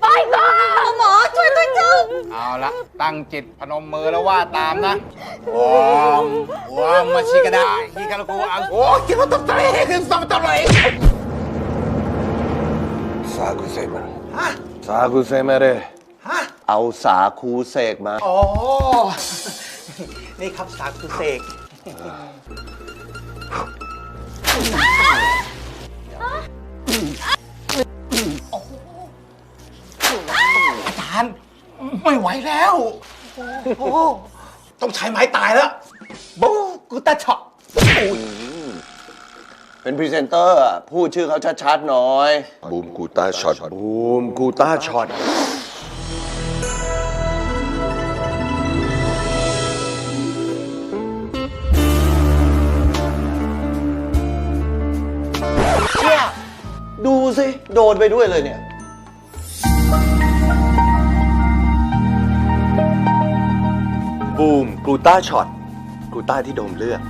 ไปก่อนหมอช่วยด้วยเจ้าเอาละตั้งจิตพนมมือแล้วว่าตามนะวอมวอมมาชิกระดาฮิคารุกุอังโอ้คิดว่าต้องเตะขึ้นสมตเลยสาคูเสกมาสาคูเสกมาเรเอาสาคูเสกมาอ๋อนี่ครับสาคุเสกาจารย์ไม่ไหวแล้ว โอ้ต้องใช้ไม้ตายแล้วบูกูตาช็อตเป็นพรีเซนเตอร์อะพูดชื่อเขาชัดๆหน่อย บูมกูต้าช็อตบูมกูต้าช็อตเนี่ยดูสิ โดนไปด้วยเลยเนี่ย บูมกลูต้าช็อตกลูต้าที่โดมเลือก